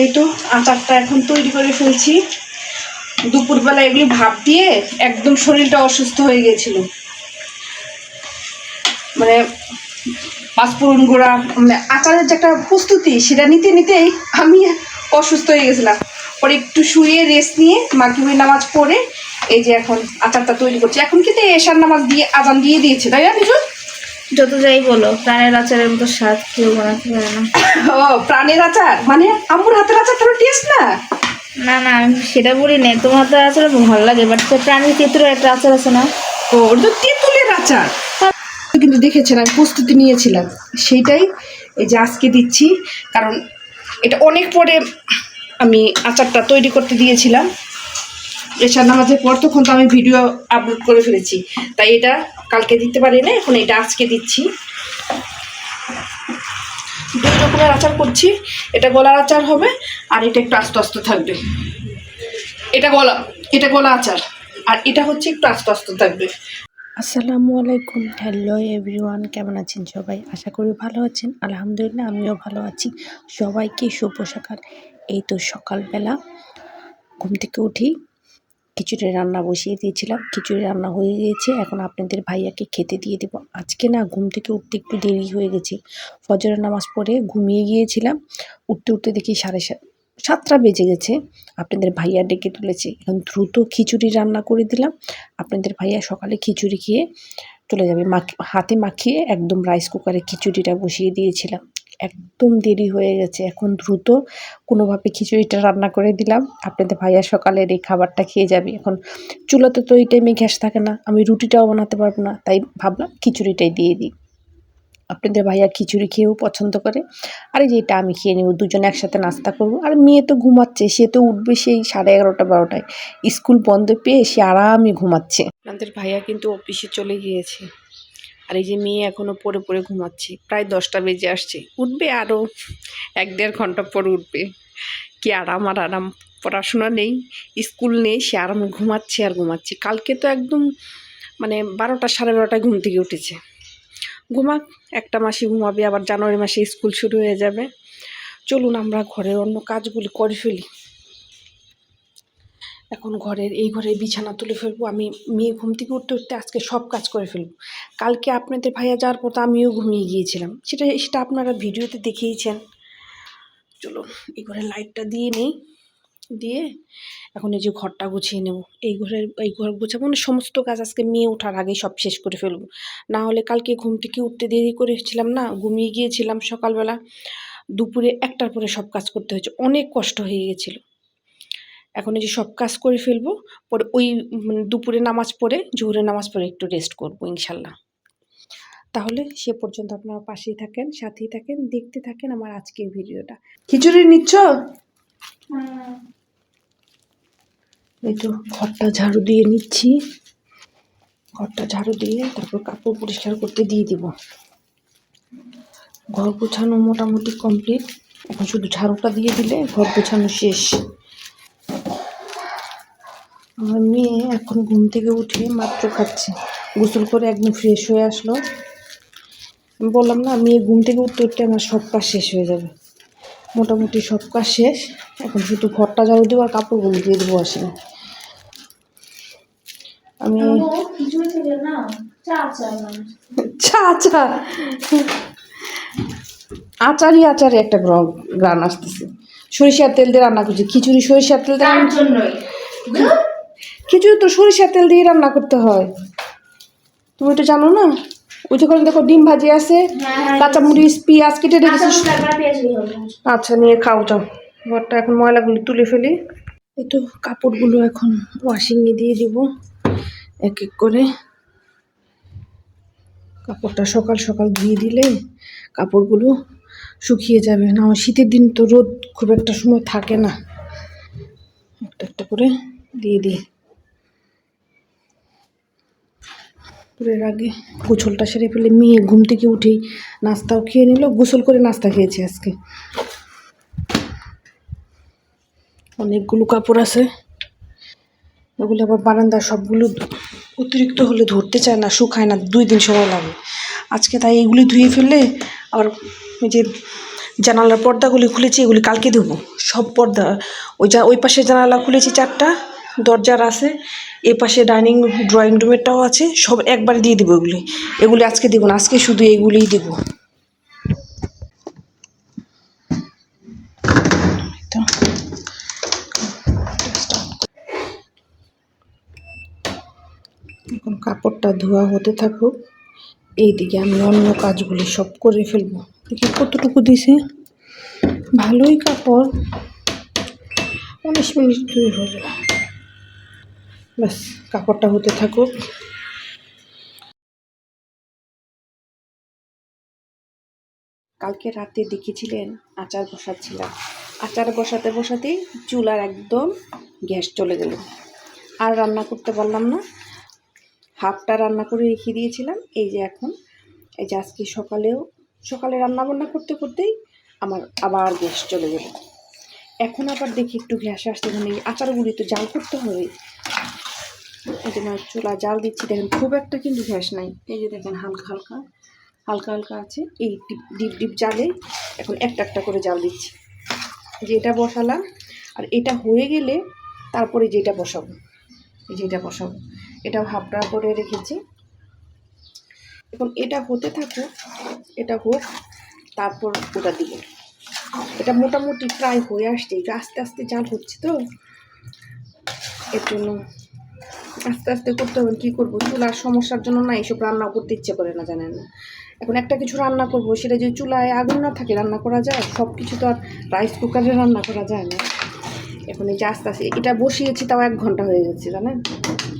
এই তো আচারটা এখন তৈরি করে ফেলছি। দুপুরবেলা এগুলি ভাপ দিয়ে একদম শরীরটা অসুস্থ হয়ে গেছিল। মানে পাঁচফোড়ন গোড়া মানে আচারের যে একটা প্রস্তুতি, সেটা নিতে নিতেই আমি অসুস্থ হয়ে গেছিলাম। পরে একটু শুয়ে রেস্ট নিয়ে মাগরিবের নামাজ পড়ে এই যে এখন আচারটা তৈরি করছি। এখন কিন্তু এশার নামাজ দিয়ে, আজান দিয়ে দিয়েছে, তাই না যত যাই বলো প্রাণের আচারের মতো স্বাদ কেউ বানাতে পারে না। ও প্রাণের আচার? মানে আম্মুর হাতের আচার তোর টেস্ট না? না না আমি সেটা বলি না তোমার হাতের আচার ভালো লাগে বাট প্রাণীর ক্ষেত্রে একটা আচার আছে না? ও ওটা তো তেঁতুলের আচার। কিন্তু দেখেছেন আমি প্রস্তুতি নিয়েছিলাম। সেইটাই এই যে আজকে দিচ্ছি কারণ এটা অনেক পরে আমি আচারটা তৈরি করতে দিয়েছিলাম। এছাড়া নামাজের পর তখন তো আমি ভিডিও আপলোড করে ফেলেছি। তাই এটা কালকে দিতে পারি না, এখন এটা আজকে দিচ্ছি। দুই রকমের আচার করছি, এটা গলার আচার হবে আর এটা একটু আস্তে আস্তে থাকবে। এটা গলা এটা গলা আচার, আর এটা হচ্ছে একটু আস্তে আস্তে থাকবে। আসসালামু আলাইকুম, হ্যালো এভরিওয়ান, কেমন আছেন সবাই? আশা করি ভালো আছেন, আলহামদুলিল্লাহ আমিও ভালো আছি। সবাইকে শুভ সকাল। এই তো সকালবেলা ঘুম থেকে উঠি খিচুড়ি রান্না বসিয়ে দিয়েছিলাম। খিচুড়ি রান্না হয়ে গিয়েছে। এখন আপনাদের ভাইয়াকে খেতে দিয়ে দেবো। আজকে না ঘুম থেকে উঠতে একটু দেরি হয়ে গেছে। ফজর নামাজ পড়ে ঘুমিয়ে গিয়েছিলাম। উঠতে উঠতে দেখি সাড়ে সাত সাতটা বেজে গেছে। আপনাদের ভাইয়া ডেকে তুলেছে। এখন দ্রুত খিচুড়ি রান্না করে দিলাম। আপনাদের ভাইয়া সকালে খিচুড়ি খেয়ে চলে যাবে। হাতে মাখিয়ে একদম রাইস কুকারে খিচুড়িটা বসিয়ে দিয়েছিলাম। একদম দেরি হয়ে গেছে। এখন দ্রুত কোনোভাবে খিচুড়িটা রান্না করে দিলাম। আপনাদের ভাইয়া সকালের এই খাবারটা খেয়ে যাবে। এখন চুলাতে তো এই টাইমে গ্যাস থাকে না। আমি রুটিটাও বানাতে পারব না। তাই ভাবলাম খিচুড়িটাই দিয়ে দিই। আপনাদের ভাইয়া খিচুড়ি খেয়েও পছন্দ করে। আর এই যে এটা আমি খেয়ে নেব, দুজনে একসাথে নাস্তা করব। আর মেয়ে তো ঘুমাচ্ছে, সে তো উঠবে সেই সাড়ে এগারোটা, বারোটায়। স্কুল বন্ধ পেয়ে সে আরামে ঘুমাচ্ছে। আপনাদের ভাইয়া কিন্তু অফিসে চলে গিয়েছে। আর এই যে মেয়ে এখনও পড়ে পড়ে ঘুমাচ্ছে। প্রায় দশটা বেজে আসছে। উঠবে আরও এক দেড় ঘণ্টা পর উঠবে। কি আরাম আর আরাম। পড়াশোনা নেই, স্কুল নেই, সে আরাম ঘুমাচ্ছে আর ঘুমাচ্ছে। কালকে তো একদম মানে বারোটা সাড়ে বারোটায় ঘুম থেকে উঠেছে। ঘুমাক, একটা মাসে ঘুমাবে, আবার জানুয়ারি মাসে স্কুল শুরু হয়ে যাবে। চলুন আমরা ঘরের অন্য কাজগুলি করে ফেলি। এখন ঘরের, এই ঘরের বিছানা তুলে ফেলব, আমি মেয়ে ঘুম থেকে উঠতে উঠতে আজকে সব কাজ করে ফেলব। কালকে আপনাদের ভাইয়া যাওয়ার পর তো আমিও ঘুমিয়ে গিয়েছিলাম। সেটা সেটা আপনারা ভিডিওতে দেখিয়েছেন। চলুন, এই ঘরের লাইটটা দিয়ে নেই, দিয়ে এখন এই যে ঘরটা গুছিয়ে নেব। এই ঘরের, এই ঘর গুছাবো না সমস্ত কাজ আজকে মেয়ে ওঠার আগেই সব শেষ করে ফেলব। না হলে কালকে ঘুম থেকে উঠতে দেরি করেছিলাম না, ঘুমিয়ে গিয়েছিলাম সকালবেলা। দুপুরে একটার পরে সব কাজ করতে হয়েছে। অনেক কষ্ট হয়ে গেছিল। এখন এই যে সব কাজ করে ফেলব পরে ওই মানে দুপুরে নামাজ পড়ে জোহরের নামাজ পড়ে একটু রেস্ট করব ইনশাল্লাহ। তাহলে সে পর্যন্ত আপনারা পাশেই থাকেন সাথেই থাকেন দেখতে থাকেন আমার আজকের ভিডিওটা। খিচুড়ি নিচ্ছ? এই তো ঘরটা ঝাড়ু দিয়ে নিচ্ছি। ঘরটা ঝাড়ু দিয়ে তারপর কাপড় পরিষ্কার করতে দিয়ে দিব। ঘর গোছানো মোটামুটি কমপ্লিট এখন শুধু ঝাড়ুটা দিয়ে দিলে ঘর গোছানো শেষ। আমার মেয়ে এখন ঘুম থেকে উঠে মাত্র খাচ্ছে। গোসল করে একদম ফ্রেশ হয়ে আসলো। আমি বললাম না মেয়ে ঘুম থেকে উঠতে উঠতে আমার সব কাজ শেষ হয়ে যাবে। মোটামুটি সব কাজ শেষ। এখন শুধু ঘরটা ঝাড়ু দেবো আর কাপড়গুলো দিয়ে দেবো আসলে আমি চা চা আচারই আচারে একটা গ্র- গ্রান আসতেছে। সরিষার তেল দিয়ে রান্না করছি। খিচুড়ি সরিষার তেল দিয়ে জন্যই? খিচুড়ি তো সরিষার তেল দিয়ে রান্না করতে হয়। তুমি তো জানো না? ওই যখন দেখো ডিম ভাজি আছে হ্যাঁ, কাঁচামরিচ পেঁয়াজ কেটে হবে। আচ্ছা নিয়ে খাও যাও। ঘরটা এখন ময়লাগুলো তুলে ফেলি। এই তো কাপড়গুলো এখন ওয়াশিংয়ে দিয়ে দিব এক এক করে। কাপড়টা সকাল সকাল ধুয়ে দিলে কাপড়গুলো শুকিয়ে যাবে। না শীতের দিন তো রোদ খুব একটা সময় থাকে না। একটা একটা করে দিয়ে দিই। দুপুরের আগে গোসলটা সেরে ফেলে মেয়ে ঘুম থেকে উঠেই নাস্তাও খেয়ে নিল, গোসল করে নাস্তা খেয়েছে আজকে। অনেকগুলো কাপড় আছে, ওগুলো আবার বারান্দার সবগুলো অতিরিক্ত হলে ধরতে চায় না, শুকায় না, দুই দিন সময় লাগে। আজকে তাই এগুলি ধুয়ে ফেললে আবার ওই যে জানালার পর্দাগুলি খুলেছি, এগুলি কালকে দেবো সব পর্দা, ওই যা, ওই পাশে জানালা খুলেছি চারটা দরজার আছে এই পাশে ডাইনিং, ড্রয়িং রুমেরটাও আছে, সব একবারে দিয়ে দেবো এগুলি। এগুলি আজকে দেবো না, আজকে শুধু এগুলিই দেবো। এখন কাপড়টা ধোয়া হতে থাকুক, এইদিকে আমি অন্য কাজগুলি সব করে ফেলব। দেখি কতটুকু দিছে। ভালোই কাপড়। উনিশ মিনিট ধুয়ে হয়ে ব্যাস, কাপড়টা হতে থাকুক। কালকে রাতে দেখেছিলেন আচার বসাচ্ছিলাম। আচার বসাতে বসাতেই চুলার একদম গ্যাস চলে গেল। আর রান্না করতে পারলাম না। হাফটা রান্না করে রেখে দিয়েছিলাম। এই যে এখন, এই যে আজকে সকালেও, সকালে রান্না বান্না করতে করতেই আমার আবার গ্যাস চলে গেল। এখন আবার দেখি একটু গ্যাস আসতে মানে আচারগুলি তো জাল করতে হবে। এই যে চুলা জাল দিচ্ছি, দেখেন খুব একটা কিন্তু গ্যাস নাই। এই যে দেখেন হালকা হালকা হালকা হালকা আছে। এই ডিপ ডিপ জালে এখন একটা একটা করে জাল দিচ্ছি। যে এটা বসালাম, আর এটা হয়ে গেলে তারপরে যেটা বসাবো, এই যে এটা বসাবো। এটাও হাফটা করে রেখেছি। এখন এটা হতে থাকুক, এটা হোক, তারপর ওটা দিব। এটা মোটামুটি প্রায় হয়ে আসছে এটা আস্তে আস্তে জাল হচ্ছে তো, এর জন্য আস্তে আস্তে করতে হবে, কী করব? চুলার সমস্যার জন্য না এইসব রান্না করতে ইচ্ছে করে না, জানেন। না এখন একটা কিছু রান্না করব, সেটা যদি চুলায় আগুন না থাকে, রান্না করা যায়? সব কিছু তো আর রাইস কুকারে রান্না করা যায় না। এখন এই যে আস্তে আস্তে, এটা বসিয়েছি, তাও এক ঘণ্টা হয়ে যাচ্ছে জানেন?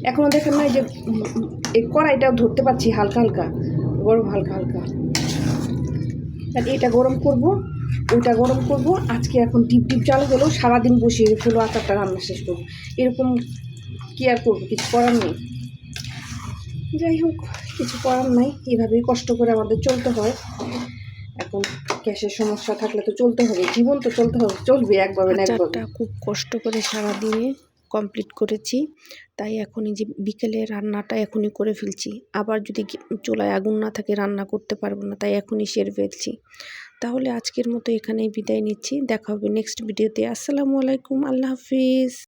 এখনও দেখেন না যে, এই কড়াইটাও ধরতে পারছি হালকা হালকা, গরম হালকা হালকা। আর এটা গরম করব, ওইটা গরম করব, আজকে এখন ডিপ ডিপ চাল গেলেও সারাদিন বসিয়ে ফেলো, আচারটা রান্না শেষ করব। এরকম কি আর করব? কিছু করার নেই। যাই হোক, কিছু করার নাই। এভাবেই কষ্ট করে আমাদের চলতে হয়। এখন গ্যাসের সমস্যা থাকলে তো চলতে হবে। জীবন তো চলতে হবে। চলবে একভাবে খুব কষ্ট করে সারা দিনে কমপ্লিট করেছি। তাই এখনই যে বিকেলে রান্নাটা এখনই করে ফেলছি। আবার যদি চুলায় আগুন না থাকে, রান্না করতে পারব না, তাই এখনই সেরে ফেলছি। তাহলে আজকের মতো এখানেই বিদায় নিচ্ছি। দেখা হবে নেক্সট ভিডিওতে আসসালামু আলাইকুম। আল্লাহ হাফিজ।